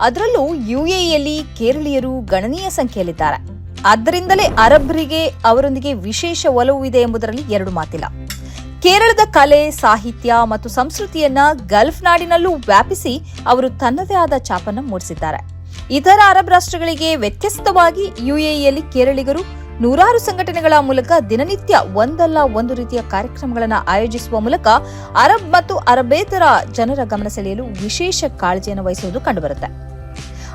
ಅದರಲ್ಲೂ ಯುಎಇಯಲ್ಲಿ ಕೇರಳೀಯರು ಗಣನೀಯ ಸಂಖ್ಯೆಯಲ್ಲಿದ್ದಾರೆ. ಆದ್ದರಿಂದಲೇ ಅರಬ್ರಿಗೆ ಅವರೊಂದಿಗೆ ವಿಶೇಷ ಒಲವು ಇದೆ ಎಂಬುದರಲ್ಲಿ ಎರಡು ಮಾತಿಲ್ಲ. ಕೇರಳದ ಕಲೆ, ಸಾಹಿತ್ಯ ಮತ್ತು ಸಂಸ್ಕೃತಿಯನ್ನ ಗಲ್ಫ್ ನಾಡಿನಲ್ಲೂ ವ್ಯಾಪಿಸಿ ಅವರು ತನ್ನದೇ ಆದ ಛಾಪನ್ನು ಮೂಡಿಸಿದ್ದಾರೆ. ಇತರ ಅರಬ್ ರಾಷ್ಟ್ರಗಳಿಗೆ ವ್ಯತ್ಯಸ್ತವಾಗಿ ಯುಎಇಯಲ್ಲಿ ಕೇರಳಿಗರು ನೂರಾರು ಸಂಘಟನೆಗಳ ಮೂಲಕ ದಿನನಿತ್ಯ ಒಂದಲ್ಲ ಒಂದು ರೀತಿಯ ಕಾರ್ಯಕ್ರಮಗಳನ್ನು ಆಯೋಜಿಸುವ ಮೂಲಕ ಅರಬ್ ಮತ್ತು ಅರಬೇತರ ಜನರ ಗಮನ ಸೆಳೆಯಲು ವಿಶೇಷ ಕಾಳಜಿಯನ್ನು ವಹಿಸುವುದು ಕಂಡುಬರುತ್ತೆ.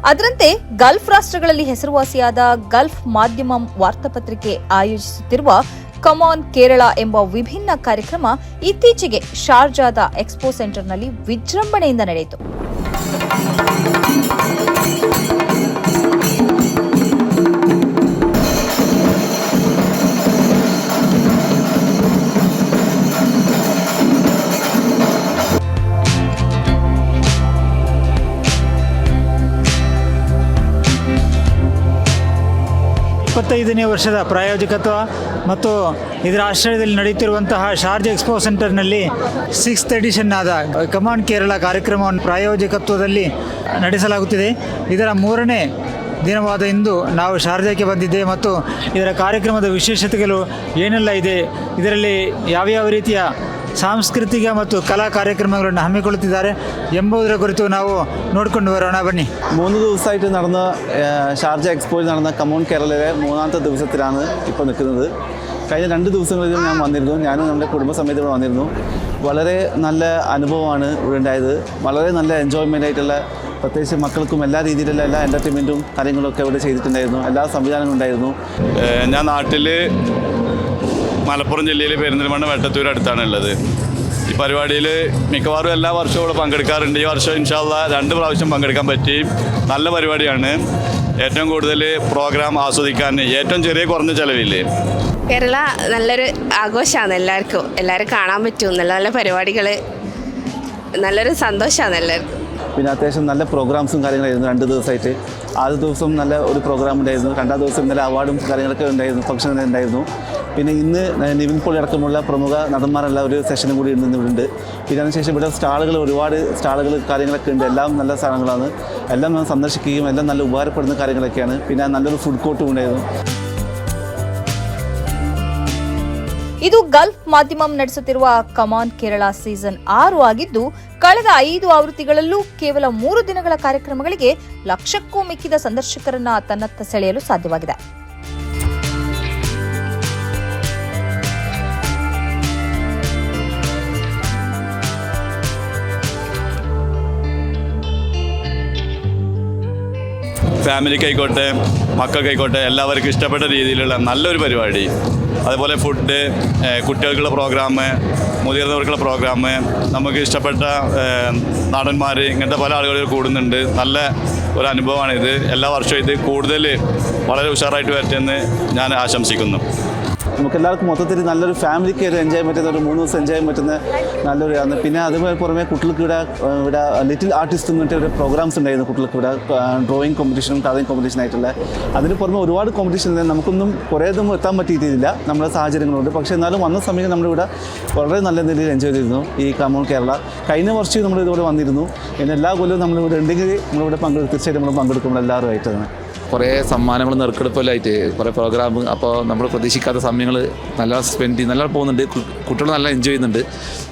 ಅದರಂತೆ ಗಲ್ಫ್ ರಾಷ್ಟ್ರಗಳಲ್ಲಿ ಹೆಸರುವಾಸಿಯಾದ ಗಲ್ಫ್ ಮಾಧ್ಯಮ ವಾರ್ತಾಪತ್ರಿಕೆ ಆಯೋಜಿಸುತ್ತಿರುವ ಕಮಾನ್ ಕೇರಳ ಎಂಬ ವಿಭಿನ್ನ ಕಾರ್ಯಕ್ರಮ ಇತ್ತೀಚೆಗೆ ಶಾರ್ಜಾದ ಎಕ್ಸ್ಪೋ ಸೆಂಟರ್ನಲ್ಲಿ ವಿಜೃಂಭಣೆಯಿಂದ ನಡೆಯಿತು. ಇಪ್ಪತ್ತೈದನೇ ವರ್ಷದ ಪ್ರಾಯೋಜಕತ್ವ ಮತ್ತು ಇದರ ಆಶ್ರಯದಲ್ಲಿ ನಡೆಯುತ್ತಿರುವಂತಹ ಶಾರ್ಜ್ ಎಕ್ಸ್ಪೋ ಸೆಂಟರ್ನಲ್ಲಿ ಸಿಕ್ಸ್ತ್ ಎಡಿಷನ್ ಆದ ಕಮಾಂಡ್ ಕೇರಳ ಕಾರ್ಯಕ್ರಮವನ್ನು ಪ್ರಾಯೋಜಕತ್ವದಲ್ಲಿ ನಡೆಸಲಾಗುತ್ತಿದೆ. ಇದರ ಮೂರನೇ ದಿನವಾದ ಇಂದು ನಾವು ಶಾರ್ಜಾಕ್ಕೆ ಬಂದಿದ್ದೆ ಮತ್ತು ಇದರ ಕಾರ್ಯಕ್ರಮದ ವಿಶೇಷತೆಗಳು ಏನೆಲ್ಲ ಇದೆ? ಇದರಲ್ಲಿ ಯಾವ್ಯಾವ ರೀತಿಯ ಸಾಂಸ್ಕೃತಿಕ ಮತ್ತು കലാ ಕಾರ್ಯಕ್ರಮಗಳನ್ನು ಹಮ್ಮಿಕೊಳ್ಳುತ್ತಿದ್ದಾರೆ ಎಂಬುದರ ಕುರಿತು ನಾವು ನೋಡಿಕೊಂಡು ಬರೋಣ ಬನ್ನಿ മൂന്ന് ദിവസമായിട്ട് നടന്ന ഏഹ്, ഷാർജ എക്സ്പോയിൽ നടന്ന കമോൺ കേരളയിലെ മൂന്നാമത്തെ ദിവസത്തിലാണ് ഇപ്പോൾ നിൽക്കുന്നത് കഴിഞ്ഞ രണ്ട് ദിവസങ്ങളിലും ഞാൻ വന്നിരുന്നു ഞാനും നമ്മുടെ കുടുംബസമേതം ഇവിടെ വന്നിരുന്നു വളരെ നല്ല അനുഭവമാണ് ഇവിടെ ഉണ്ടായത് വളരെ നല്ല എൻജോയ്മെൻ്റ് ആയിട്ടുള്ള പ്രത്യേകിച്ച് മക്കൾക്കും എല്ലാ രീതിയിലുള്ള എല്ലാ എൻ്റർടൈൻമെൻറ്റും കാര്യങ്ങളൊക്കെ ഇവിടെ ചെയ്തിട്ടുണ്ടായിരുന്നു എല്ലാ സംവിധാനങ്ങളും ഉണ്ടായിരുന്നു ഏഹ് ഞാൻ നാട്ടിൽ മലപ്പുറം ജില്ലയിലെ പെരിന്തൽമണ്ണ വെട്ടത്തൂർ അടുത്താണ് ഉള്ളത്. ഈ പരിപാടിയിൽ മിക്കവാറും എല്ലാ വർഷവും ഇവിടെ പങ്കെടുക്കാറുണ്ട്. ഈ വർഷം ഇൻഷാല്ല രണ്ട് പ്രാവശ്യം പങ്കെടുക്കാൻ പറ്റി നല്ല പരിപാടിയാണ്. ഏറ്റവും കൂടുതൽ പ്രോഗ്രാം ആസ്വദിക്കാൻ ഏറ്റവും ചെറിയ കുറഞ്ഞ ചിലവില്ലേ? കേരള നല്ലൊരു ആഘോഷമാണ് എല്ലാവർക്കും. എല്ലാവരും കാണാൻ പറ്റും. നല്ല നല്ല പരിപാടികൾ നല്ലൊരു സന്തോഷമാണ് എല്ലാവർക്കും. പിന്നെ അത്യാവശ്യം നല്ല പ്രോഗ്രാംസും കാര്യങ്ങളായിരുന്നു രണ്ട് ദിവസമായിട്ട്. ആദ്യ ദിവസം നല്ല ഒരു പ്രോഗ്രാം ഉണ്ടായിരുന്നു. രണ്ടാം ദിവസം നല്ല അവാർഡും കാര്യങ്ങളൊക്കെ ഉണ്ടായിരുന്നു. ഫംഗ്ഷൻ ഉണ്ടായിരുന്നു. പിന്നെ ഇന്ന് നിവിൻ പോളി അടക്കമുള്ള പ്രമുഖ നടന്മാരുള്ള ഒരു സെഷനും കൂടി ഇന്ന് ഇവിടെ ഉണ്ട് പിന്നെ അതിനുശേഷം ഇവിടെ സ്റ്റാളുകൾ ഒരുപാട് സ്റ്റാളുകൾ കാര്യങ്ങളൊക്കെ ഉണ്ട് എല്ലാം നല്ല സാധനങ്ങളാണ് എല്ലാം നമ്മൾ സന്ദർശിക്കുകയും എല്ലാം നല്ല ഉപകാരപ്പെടുന്ന കാര്യങ്ങളൊക്കെയാണ് പിന്നെ നല്ലൊരു ഫുഡ് കോർട്ടും ഉണ്ടായിരുന്നു ಇದು ಗಲ್ಫ್ ಮಾಧ್ಯಮಂ ನಡೆಸುತ್ತಿರುವ ಕಮಾನ್ ಕೇರಳ ಸೀಸನ್ ಆರು ಆಗಿದ್ದು ಕಳೆದ ಐದು ಆವೃತ್ತಿಗಳಲ್ಲೂ ಕೇವಲ ಮೂರು ದಿನಗಳ ಕಾರ್ಯಕ್ರಮಗಳಿಗೆ ಲಕ್ಷಕ್ಕೂ ಮಿಕ್ಕಿದ ಸಂದರ್ಶಕರನ್ನ ತನ್ನತ್ತ ಸೆಳೆಯಲು ಸಾಧ್ಯವಾಗಿದೆ ഫാമിലിക്കായിക്കോട്ടെ മക്കൾക്കായിക്കോട്ടെ എല്ലാവർക്കും ഇഷ്ടപ്പെട്ട രീതിയിലുള്ള നല്ലൊരു പരിപാടി. അതുപോലെ ഫുഡ് കുട്ടികൾക്കുള്ള പ്രോഗ്രാം മുതിർന്നവർക്കുള്ള പ്രോഗ്രാം നമുക്ക് ഇഷ്ടപ്പെട്ട നടന്മാർ ഇങ്ങനത്തെ പല ആളുകൾ കൂടുന്നുണ്ട്. നല്ല ഒരു അനുഭവമാണിത്. എല്ലാ വർഷവും ഇത് കൂടുതൽ വളരെ ഉഷാറായിട്ട് വരട്ടെ എന്ന് ഞാൻ ആശംസിക്കുന്നു. നമുക്ക് എല്ലാവർക്കും മൊത്തത്തിൽ നല്ലൊരു ഫാമിലിക്ക് ഒരു എൻജോയ് പറ്റുന്ന ഒരു മൂന്ന് ദിവസം എൻജോയ് പറ്റുന്ന നല്ലൊരു ആണ്. പിന്നെ അതുപോലെ പുറമെ കുട്ടികൾക്ക് ഇവിടെ ഇവിടെ ലിറ്റിൽ ആർട്ടിസ്റ്റ് എന്നിട്ട് ഒരു പ്രോഗ്രാംസ് ഉണ്ടായിരുന്നു കുട്ടികൾക്ക് ഇവിടെ ഡ്രോയിങ് കോമ്പറ്റീഷനും കഥയും കോമ്പറ്റീഷൻ ആയിട്ടുള്ള. അതിന് പുറമെ ഒരുപാട് കോമ്പറ്റീഷൻ നമുക്കൊന്നും കുറേ ഒന്നും എത്താൻ പറ്റിയിട്ടില്ല നമ്മുടെ സാഹചര്യങ്ങളുണ്ട് പക്ഷേ എന്നാലും വന്ന സമയം നമ്മളിവിടെ വളരെ നല്ല രീതിയിൽ എൻജോയ് ചെയ്തിരുന്നു ഈ കമോൺ കേരള കഴിഞ്ഞ വർഷം നമ്മൾ ഇതുപോലെ വന്നിരുന്നു. പിന്നെ എല്ലാ കൊല്ലവും നമ്മളിവിടെ ഉണ്ടെങ്കിൽ നമ്മളിവിടെ പങ്കെടുക്കും തീർച്ചയായിട്ടും നമ്മൾ പങ്കെടുക്കും എല്ലാവരുമായിട്ടാണ് കുറേ സമ്മാനങ്ങൾ നെറുക്കെടുപ്പല്ലായിട്ട് കുറേ പ്രോഗ്രാം അപ്പോൾ നമ്മൾ പ്രതീക്ഷിക്കാത്ത സമയങ്ങൾ നല്ല സ്പെൻഡ് ചെയ്ത് നല്ല പോകുന്നുണ്ട്. കുട്ടികൾ നല്ല എൻജോയ് ചെയ്യുന്നുണ്ട്.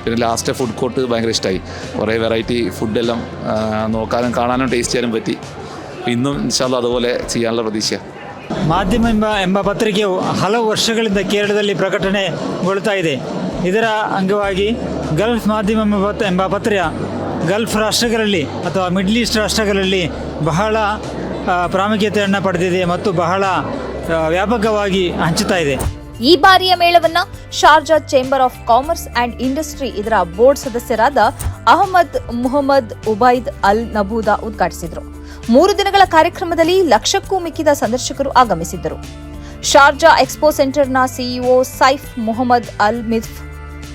പിന്നെ ലാസ്റ്റ് ഫുഡ് കോർട്ട് ഭയങ്കര ഇഷ്ടമായി കുറേ വെറൈറ്റി ഫുഡെല്ലാം നോക്കാനും കാണാനും ടേസ്റ്റ് ചെയ്യാനും പറ്റി. ഇന്നും ഇൻഷാല്ല അതുപോലെ ചെയ്യാനുള്ള പ്രതീക്ഷ മാധ്യമ എന്ന ಎಂಬ ಪತ್ರಿಕೆಯು ಹಲವು ವರ್ಷಗಳಿಂದ ಕೇರಳದಲ್ಲಿ ಪ್ರಕಟಣೆಗೊಳ್ತಾ ಇದೆ ഇതര അംഗമായി ഗൾഫ് മാധ്യമ ಎಂಬ ಪತ್ರಿಕೆ ഗൾഫ് രാഷ്ട്രങ്ങളിൽ അഥവാ മിഡിൽ ഈസ്റ്റ് രാഷ്ട്രങ്ങളിൽ ബഹള ಪ್ರಾಮುಖ್ಯತೆಯನ್ನು ಪಡೆದಿದೆ ಮತ್ತು ಬಹಳ ವ್ಯಾಪಕವಾಗಿ ಹಂಚುತ್ತಾ ಇದೆ. ಈ ಬಾರಿಯ ಮೇಳವನ್ನ Sharjah chamber of commerce and industry ಇದರ ಬೋರ್ಡ್ ಸದಸ್ಯರಾದ ಅಹಮದ್ ಮುಹಮ್ಮದ್ ಉಬೈದ್ ಅಲ್ ನಬೂದಾ ಉದ್ಘಾಟಿಸಿದರು. ಮೂರು ದಿನಗಳ ಕಾರ್ಯಕ್ರಮದಲ್ಲಿ ಲಕ್ಷಕ್ಕೂ ಮಿಕ್ಕಿದ ಸಂದರ್ಶಕರು ಆಗಮಿಸಿದ್ದರು. Sharjah expo ಸೆಂಟರ್ನ CEO Saif Muhammad Al Midfa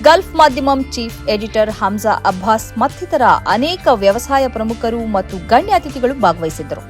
Gulf Madhyamam chief editor Hamza Abbas ಮತ್ತಿತರ ಅನೇಕ ವ್ಯವಸಾಯ ಪ್ರಮುಖರು ಮತ್ತು ಗಣ್ಯ ಅತಿಥಿಗಳು ಭಾಗವಹಿಸಿದ್ದರು.